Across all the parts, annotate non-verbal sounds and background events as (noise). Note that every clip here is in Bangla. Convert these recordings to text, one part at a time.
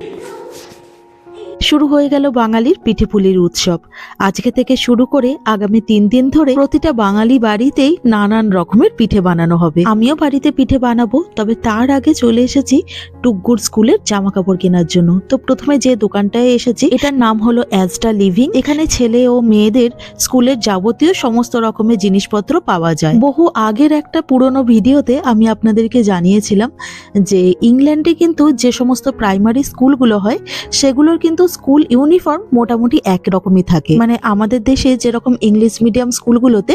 you শুরু হয়ে গেল বাঙালির পিঠেপুলির উৎসব। আজকে থেকে শুরু করে আগামী তিন দিন ধরে প্রতিটা বাঙালি বাড়িতেই নানান রকমের পিঠে বানানো হবে। আমিও বাড়িতে পিঠে বানাবো, তবে তার আগে চলে এসেছি টুকগুর স্কুলের জামা কাপড় কেনার জন্য। তো প্রথমে যে দোকানটায় এসেছি, এটার নাম হলো অ্যাজটা লিভিং। এখানে ছেলে ও মেয়েদের স্কুলের যাবতীয় সমস্ত রকমের জিনিসপত্র পাওয়া যায়। বহু আগের একটা পুরনো ভিডিওতে আমি আপনাদেরকে জানিয়েছিলাম যে ইংল্যান্ডে কিন্তু যে সমস্ত প্রাইমারি স্কুলগুলো হয়, সেগুলোর কিন্তু স্কুল ইউনিফর্ম মোটামুটি এক রকমই থাকে। মানে আমাদের দেশে যেরকম ইংলিশ মিডিয়াম স্কুলগুলোতে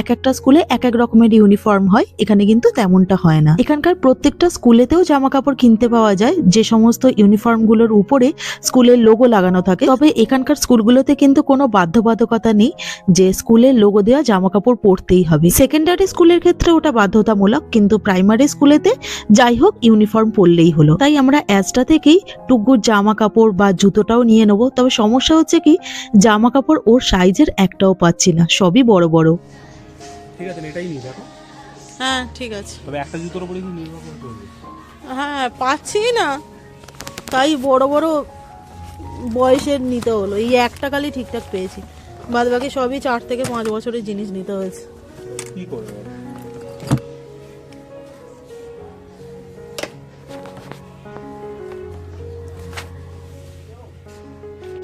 এক একটা স্কুলে এক এক রকমের ইউনিফর্ম হয়, এখানে কিন্তু তেমনটা হয় না। এখানকার প্রত্যেকটা স্কুলেতেও জামা কাপড় কিনতে পাওয়া যায়, যে সমস্ত ইউনিফর্মগুলোর উপরে স্কুলের লোগো লাগানো থাকে। তবে এখানকার স্কুলগুলোতে কিন্তু কোনো বাধ্যবাধকতা নেই, যে স্কুলের লোগো দেওয়া জামা কাপড় পরতেই হবে। সেকেন্ডারি স্কুলের ক্ষেত্রে ওটা বাধ্যতামূলক, কিন্তু প্রাইমারি স্কুলেতে যাই হোক, ইউনিফর্ম পরলেই হলো। তাই আমরা অ্যাজটা থেকেই টুকুর জামা কাপড় বা জুতোটাও নিয়ে নেব। তবে সমস্যা হচ্ছে কি জামা কাপড় ওর সাইজের একটাও পাচ্ছি না সবই বড় বড়। ঠিক আছে এটাই নিই দেখো। হ্যাঁ ঠিক আছে। তবে একটা জুতোর উপরে কি নির্ভর হ্যাঁ পাচ্ছি না। তাই বড় বড় বয়সের নিতে হলো। এই একটা কালি ঠিকঠাক পেয়েছি। বাদ বাকি সবই চার থেকে পাঁচ বছরের জিনিস নিতে হয়েছে। কি করবে?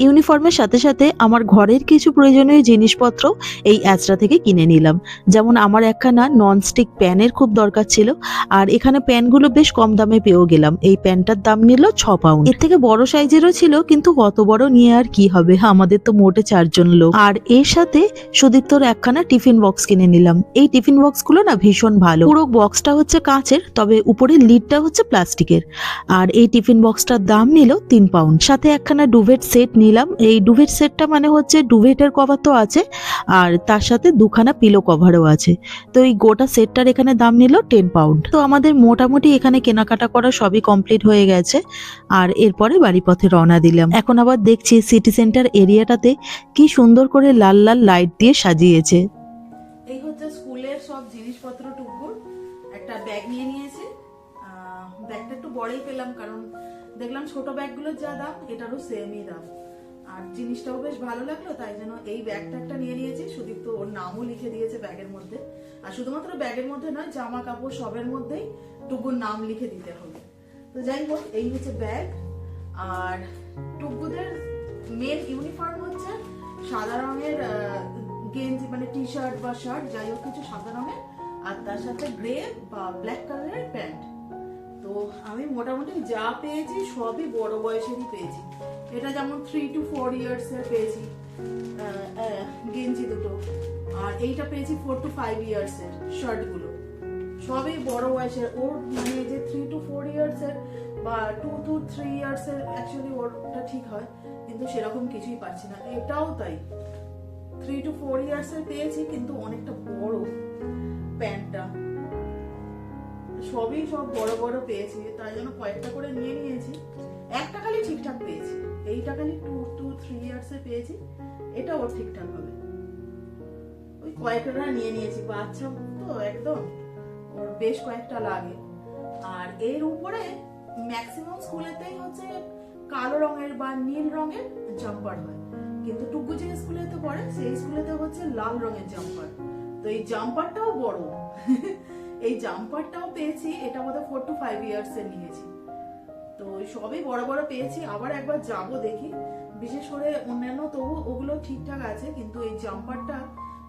ইউনিফর্মের সাথে সাথে আমার ঘরের কিছু প্রয়োজনীয় জিনিসপত্র এই অ্যাচটা থেকে কিনে নিলাম। যেমন আমার একখানা ননস্টিক প্যানের খুব দরকার ছিল, আর এখানে প্যানগুলো বেশ কম দামে পেয়েও গেলাম। এই প্যানটার দাম নিল ছ পাউন্ড এর থেকে বড় সাইজেরও ছিল, কিন্তু অত বড় নিয়ে আর কি হবে? আমাদের তো মোটে চারজন লোক। আর এর সাথে সুদীপ্তর একখানা টিফিন বক্স কিনে নিলাম। এই টিফিন বক্সগুলো না ভীষণ ভালো। পুরো বক্সটা হচ্ছে কাঁচের, তবে উপরের লিডটা হচ্ছে প্লাস্টিকের। আর এই টিফিন বক্সটার দাম নিল তিন পাউন্ড সাথে একখানা ডুভেট সেট নিলাম। এই ডুভেট সেটটা মানে হচ্ছে ডুভেটের কভার তো আছে, আর তার সাথে দুখানা পিলো কভারও আছে। তো এই গোটা সেটটার এখানে দাম নিল টেন পাউন্ড তো আমাদের মোটামুটি এখানে কেনাকাটা করা সবই কমপ্লিট হয়ে গেছে, আর এরপরে বাড়ি পথে রওনা দিলাম। এখন আবার দেখছি সিটি সেন্টার এরিয়াটাতে কি সুন্দর করে লাল লাল লাইট দিয়ে সাজিয়েছে। এই হচ্ছে স্কুলের সব জিনিসপত্র ব্যাগ ব্যাগটা একটু বড়ই পেলাম, কারণ দেখলাম ছোট ব্যাগগুলোর যা দাম, এটারও সেমই দাম। আর জিনিসটাও বেশ ভালো লাগল, তাই জন্য এই ব্যাগটা একটা নিয়ে নিয়েছি। সুদীপ তো ওর নামও লিখে দিয়েছে ব্যাগের মধ্যে। আর শুধুমাত্র ব্যাগের মধ্যে নয় জামা কাপড় সবের মধ্যেই টুকুর নাম লিখে দিতে হবে। তো যাই হোক, এই হচ্ছে ব্যাগ। আর টুকুদের মেন ইউনিফর্ম হচ্ছে সাদা রঙের গেঞ্জি মানে টি শার্ট বা শার্ট যাই হোক কিছু সাদা রঙের। আর তার সাথে গ্রে বা ব্ল্যাক কালারের প্যান্ট। তো আমি মোটামুটি যা পেয়েছি, সবই বড় বয়সেরই পেয়েছি। এটা যেমন থ্রি টু ফোর ইয়ার্স এর পেয়েছি। গেঞ্জি দুটো। আর এইটা পেয়েছি ফোর টু ফাইভ ইয়ার্স এর শার্টগুলো। সবই বড় বয়সের। ওর মানে যে থ্রি টু ফোর ইয়ার্স এর বা টু টু থ্রি ইয়ার্স এর অ্যাকচুয়ালি ওরটা ঠিক হয়। কিন্তু সেরকম কিছুই পাচ্ছি না। এটাও তাই। থ্রি টু ফোর ইয়ার্স এর পেয়েছি, কিন্তু অনেকটা বড় প্যান্টটা। সবই সব বড় বড় পেয়েছি। তাই জন্য কয়েকটা করে নিয়ে নিয়েছি। একটা খালি ঠিকঠাক পেয়েছি। এইটা খালি টু টু থ্রি ইয়ার্স এ পেয়েছি। এটা ওর ঠিকঠাক হবে। ওই কয়েকটা নিয়ে নিয়েছি, বাচ্চা তো একদম। ওর বেশ কয়েকটা লাগে। আর এর উপরে ম্যাক্সিমাম স্কুলেতেই হচ্ছে কালো রঙের বা নীল রঙের জাম্পার হয়। কিন্তু টুকু যে স্কুলেতে পড়ে, সেই স্কুলেতে হচ্ছে লাল রঙের জাম্পার তো এই জাম্পারটাও বড়। (laughs) এই জাম্পারটাও পেয়েছি, এটা বোধহয় ফোর টু ফাইভ ইয়ার্স এর নিয়েছি। তো সবই বড় বড় পেয়েছি, আবার একবার যাব দেখি। বিশেষ করে অন্যান্য তবু ওগুলো ঠিকঠাক আছে, কিন্তু এই জাম্পারটা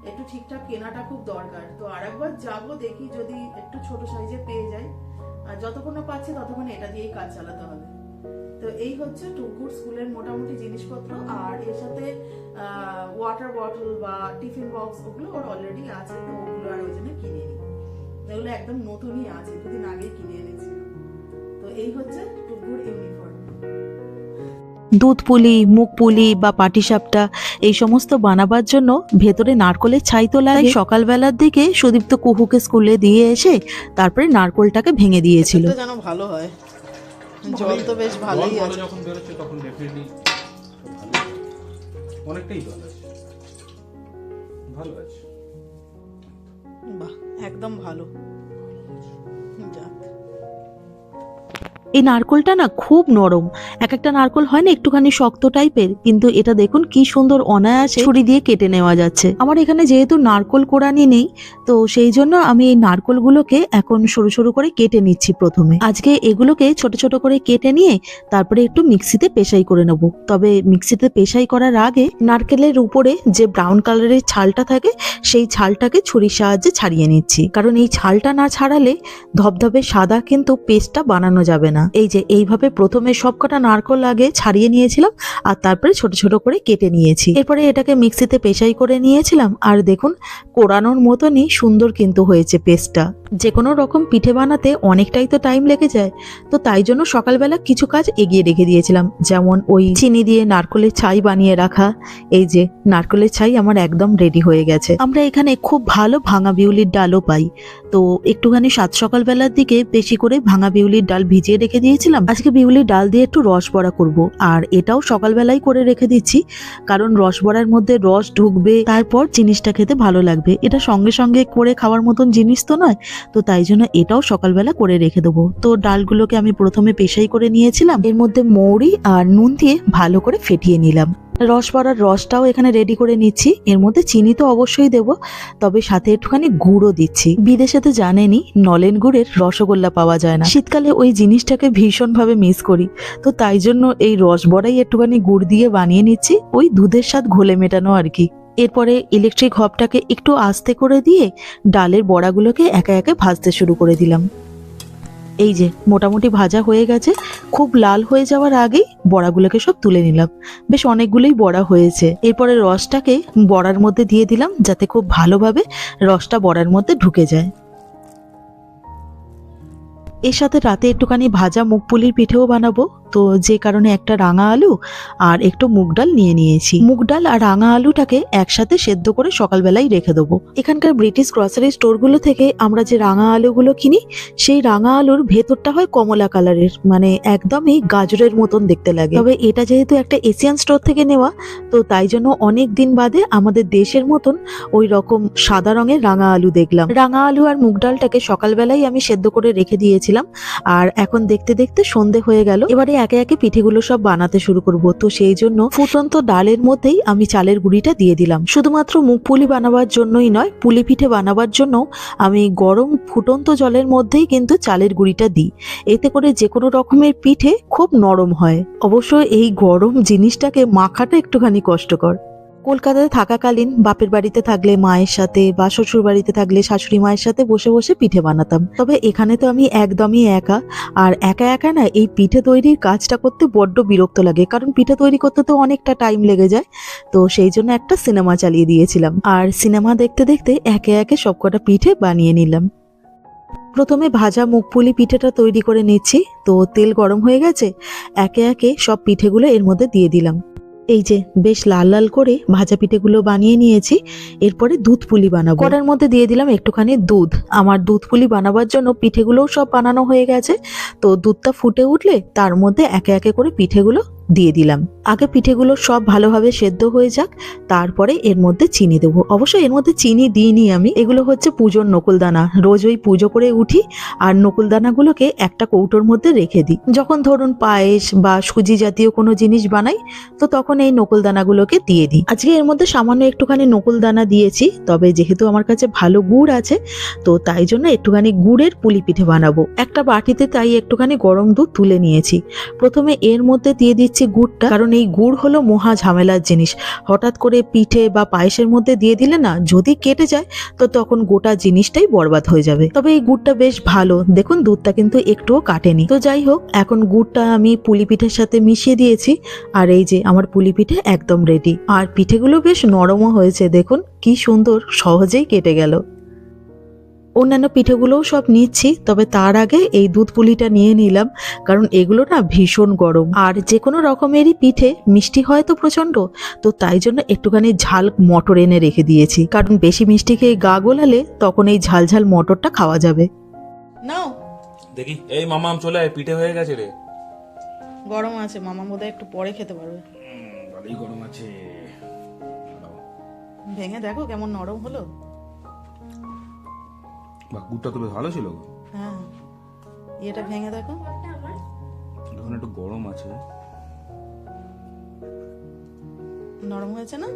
একটু ঠিকঠাক কেনাটা খুব দরকার। তো আর একবার যাব দেখি যদি একটু ছোট সাইজে পেয়ে যাই। আর যতক্ষণ না পাচ্ছি ততক্ষণ এটা দিয়েই কাজ চালাতে হবে। তো এই হচ্ছে টুকুর স্কুলের মোটামুটি জিনিসপত্র, আর এর সাথে ওয়াটার বটল বা টিফিন বক্স ওগুলো ওর অলরেডি আছে, তো ওগুলো আর ওই জন্য কিনে নিই এগুলো একদম নতুনই আছে, দুদিন আগেই কিনে দুধ পুলি মুখ পুলি বা পাটিসাপটা এই সমস্ত বানাবার জন্য ভেতরে নারকলের ছাই তো লাগে। সকালবেলার দিকে সুদীপ্ত কুহুকে স্কুলে দিয়ে এসে তারপরে নারকলটাকে ভেঙে দিয়েছিল। যেন ভালো হয়। জল তো বেশ ভালোই আছে। যখন বেরোচ্ছে তখন ডেফিনেটলি অনেকটাই জল আছে। ভালো আছে। বাহ একদম ভালো। এই নারকোলটা না খুব নরম। এক একটা নারকোল হয় না একটুখানি শক্ত টাইপের, কিন্তু এটা দেখুন কি সুন্দর অনায়াসে ছুরি দিয়ে কেটে নেওয়া যাচ্ছে। আমার এখানে যেহেতু নারকোল কোড়ানি নেই, তো সেই জন্য আমি এই নারকোলগুলোকে এখন সরু সরু করে কেটে নিচ্ছি প্রথমে। আজকে এগুলোকে ছোট ছোট করে কেটে নিয়ে তারপরে একটু মিক্সিতে পেশাই করে নেব। তবে মিক্সিতে পেশাই করার আগে নারকেলের উপরে যে ব্রাউন কালারের ছালটা থাকে, সেই ছালটাকে ছুরির সাহায্যে ছাড়িয়ে নিচ্ছি। কারণ এই ছালটা না ছাড়ালে ধবধবে সাদা কিন্তু পেস্টটা বানানো যাবে না। এই যে এইভাবে প্রথমে সবকটা নারকল আগে ছাড়িয়ে নিয়েছিলাম আর তারপরে ছোট ছোট করে কেটে নিয়েছি। এরপরে এটাকে মিক্সিতে পেশাই করে নিয়েছিলাম আর দেখুন, কোরানোর মতনই সুন্দর কিন্তু হয়েছে পেস্টটা। যে কোনো রকম পিঠে বানাতে অনেকটাই তো টাইম লেগে যায়, তো তাই জন্য সকালবেলা কিছু কাজ এগিয়ে রেখে দিয়েছিলাম। যেমন ওই চিনি দিয়ে নারকলের ছাই বানিয়ে রাখা, এই যে নারকলের ছাই আমার একদম রেডি হয়ে গেছে। আমরা এখানে খুব ভালো ভাঙা বিউলির ডালও পাই, তো একটুখানি সাত সকালবেলার দিকে বেশি করে ভাঙা বিউলির ডাল ভিজিয়ে রেখে দিয়েছিলাম। আজকে বিউলির ডাল দিয়ে একটু রস বড়া করব। আর এটাও সকালবেলাই করে রেখে দিচ্ছি। কারণ রস বড়ার মধ্যে রস ঢুকবে, তারপর জিনিসটা খেতে ভালো লাগবে। এটা সঙ্গে সঙ্গে করে খাওয়ার মতন জিনিস তো নয়। তো তাই জন্য এটাও সকালবেলা করে রেখে দেবো। তো ডালগুলোকে আমি প্রথমে পেশাই করে নিয়েছিলাম। এর মধ্যে মৌরি আর নুন দিয়ে ভালো করে ফেটিয়ে নিলাম। রস বড়ার রসটাও এখানে রেডি করে নিচ্ছি। এর মধ্যে চিনি তো অবশ্যই দেব, তবে সাথে একটুখানি গুড়ও দিচ্ছি। বিদেশে তো জানেনই, নলেন গুড়ের রসগোল্লা পাওয়া যায় না। শীতকালে ওই জিনিসটাকে ভীষণভাবে মিস করি। তো তাই জন্য এই রস বড়াই একটুখানি গুড় দিয়ে বানিয়ে নিচ্ছি, ওই দুধের স্বাদ ঘোলে মেটানো আর কি। এরপরে ইলেকট্রিক হবটাকে একটু আস্তে করে দিয়ে ডালের বড়াগুলোকে একা একা ভাজতে শুরু করে দিলাম। এই যে, মোটামুটি ভাজা হয়ে গেছে। খুব লাল হয়ে যাওয়ার আগেই বড়াগুলোকে সব তুলে নিলাম। বেশ অনেকগুলোই বড়া হয়েছে। এরপরে রসটাকে বড়ার মধ্যে দিয়ে দিলাম যাতে খুব ভালোভাবে রসটা বড়ার মধ্যে ঢুকে যায়। এর সাথে রাতে একটুখানি ভাজা মুগ পুলির পিঠেও বানাবো। তো যে কারণে একটা রাঙা আলু আর একটু মুগ ডাল নিয়ে নিয়েছি। মুগ ডাল আর রাঙা আলুটাকে একসাথে সেদ্ধ করে সকালবেলায় রেখে দেবো। এখানকার ব্রিটিশ গ্রসারি স্টোরগুলো থেকে আমরা যে রাঙা আলুগুলো কিনি, সেই রাঙা আলুর ভেতরটা হয় কমলা কালারের মানে একদমই গাজরের মতন দেখতে লাগে। তবে এটা যেহেতু একটা এশিয়ান স্টোর থেকে নেওয়া, তো তাই জন্য অনেক দিন বাদে আমাদের দেশের মতন ওই রকম সাদা রঙের রাঙা আলু দেখলাম। রাঙা আলু আর মুগ ডালটাকে সকালবেলায় আমি সেদ্ধ করে রেখে দিয়েছিলাম, আর এখন দেখতে দেখতে সন্ধে হয়ে গেল। এবারে একে একে পিঠেগুলো সব বানাতে শুরু করব। তো সেই জন্য ফুটন্ত ডালের মধ্যেই আমি চালের গুঁড়িটা দিয়ে দিলাম। শুধুমাত্র মুখ পুলি বানাবার জন্যই নয়, পুলি পিঠে বানাবার জন্য আমি গরম ফুটন্ত জলের মধ্যেই কিন্তু চালের গুঁড়িটা দিই। এতে করে যে কোনো রকমের পিঠে খুব নরম হয়। অবশ্য এই গরম জিনিসটাকে মাখাটা একটুখানি কষ্টকর। কলকাতায় থাকাকালীন বাপের বাড়িতে থাকলে মায়ের সাথে বা শ্বশুর বাড়িতে থাকলে শাশুড়ি মায়ের সাথে বসে বসে পিঠে বানাতাম। তবে এখানে তো আমি একদমই একা, আর একা একা না এই পিঠে তৈরির কাজটা করতে বড্ড বিরক্ত লাগে, কারণ পিঠে তৈরি করতে তো অনেকটা টাইম লেগে যায়। তো সেই জন্য একটা সিনেমা চালিয়ে দিয়েছিলাম, আর সিনেমা দেখতে দেখতে একে একে সবকটা পিঠে বানিয়ে নিলাম। প্রথমে ভাজা মুগপুলি পিঠেটা তৈরি করে নিচ্ছি, তো তেল গরম হয়ে গেছে, একে একে সব পিঠেগুলো এর মধ্যে দিয়ে দিলাম। এই যে বেশ লাল লাল করে ভাজা পিঠেগুলো বানিয়ে নিয়েছি, এরপরে দুধ পুলি বানাবো। কড়ার মধ্যে দিয়ে দিলাম একটুখানি দুধ। আমার দুধ পুলি বানাবার জন্য পিঠেগুলোও সব বানানো হয়ে গেছে। তো দুধটা ফুটে উঠলে তার মধ্যে একে একে করে পিঠেগুলো দিয়ে দিলাম। আগে পিঠেগুলো সব ভালোভাবে সেদ্ধ হয়ে যাক, তারপরে এর মধ্যে চিনি দেবো। অবশ্য এর মধ্যে চিনি দিইনি আমি, এগুলো হচ্ছে পুজোর নকুলদানা। রোজ ওই পুজো করে উঠি আর নকুলদানাগুলোকে একটা কৌটোর মধ্যে রেখে দিই। যখন ধরুন পায়েস বা সুজি জাতীয় কোনো জিনিস বানাই, তো তখন এই নকুলদানাগুলোকে দিয়ে দিই। আজকে এর মধ্যে সামান্য একটুখানি নকুলদানা দিয়েছি, তবে যেহেতু আমার কাছে ভালো গুড় আছে, তো তাই জন্য একটুখানি গুড়ের পুলি পিঠে বানাবো। একটা বাটিতে তাই একটুখানি গরম দুধ তুলে নিয়েছি। প্রথমে এর মধ্যে দিয়ে দিচ্ছি গুড়টা। কারণ এই গুড় হলো মহা ঝামেলার জিনিস। হঠাৎ করে পিঠে বা পায়েসের মধ্যে দিয়ে দিলে না, যদি কেটে যায়, তো তখন গোটা জিনিসটাই বরবাদ হয়ে যাবে। তবে এই গুড়টা বেশ ভালো। দেখুন, দুধটা কিন্তু একটুও কাটেনি। তো যাই হোক, এখন গুড়টা আমি পুলি পিঠের সাথে মিশিয়ে দিয়েছি। আর এই যে আমার পুলি পিঠে একদম রেডি আর পিঠেগুলো বেশ নরমও হয়েছে, দেখুন, কি সুন্দর, সহজেই কেটে গেল। অন্যান্য পিঠেগুলোও সব নিচ্ছি তবে তার আগে এই দুধ পুলিটা নিয়ে নিলাম কারণ এগুলো না ভীষণ গরম। আর যে কোনো রকমেরই পিঠে মিষ্টি হয় তো প্রচণ্ড তো তাই জন্য একটুখানি ঝাল মটর এনে রেখে দিয়েছি। কারণ বেশি মিষ্টি খেয়ে গা গোলালে তখন এই ঝাল ঝাল মটরটা খাওয়া যাবে। নাও। দেখি এই মামাম চলে আয় পিঠে হয়ে গেছে রে। গরম আছে মামা বোধহয় একটু পরে খেতে পারবে। ভালোই গরম আছে। ভেঙে দেখো কেমন নরম হলো। বা গুড়টা তো বেশ ভালো ছিল। হ্যাঁ। এটা ভেঙে দেখো। এখন একটু গরম আছে। নরম হয়েছে না?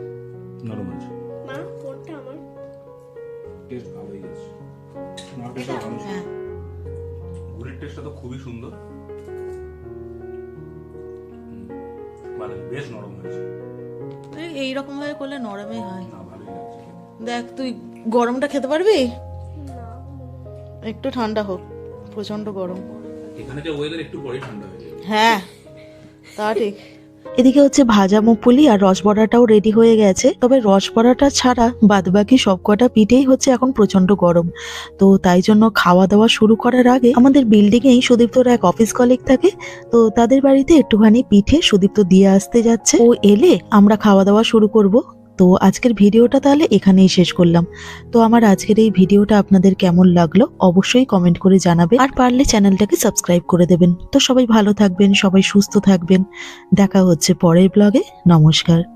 নরম আছে। মা কোনটা আমার। টেস্ট ভালোই আছে টেস্টটা ভালো ছিল। হ্যাঁ। গুড়ের টেস্টটা তো খুবই সুন্দর। ভালোই বেশ নরম হয়েছে। এই এইরকম ভাবে করলে নরমই হয়। দেখ তুই গরমটা খেতে পারবি? না একটু ঠান্ডা হোক প্রচণ্ড গরম। এখানে যে ওয়েদার একটু পরেই ঠান্ডা হয়ে যাবে। হ্যাঁ তা ঠিক। এদিকে হচ্ছে ভাজা মুগপুলি আর রসবড়াটাও রেডি হয়ে গেছে। তবে রসবড়াটা ছাড়া বাদবাকি সবকটা পিঠেই হচ্ছে এখন প্রচণ্ড গরম। তো তাই জন্য খাওয়া দাওয়া শুরু করার আগে আমাদের বিল্ডিংয়েই সুদীপ্তর এক অফিস কলিগ থাকে। তো তাদের বাড়িতে একটুখানি পিঠে সুদীপ্ত দিয়ে আসতে যাচ্ছে। ও এলে আমরা খাওয়া দাওয়া শুরু করব। তো আজকের ভিডিওটা তাহলে এখানেই শেষ করলাম। তো আমার আজকের এই ভিডিওটা আপনাদের কেমন লাগল অবশ্যই কমেন্ট করে জানাবে আর পারলে চ্যানেলটাকে সাবস্ক্রাইব করে দেবেন। তো সবাই ভালো থাকবেন, সবাই সুস্থ থাকবেন। দেখা হচ্ছে পরের ব্লগে নমস্কার।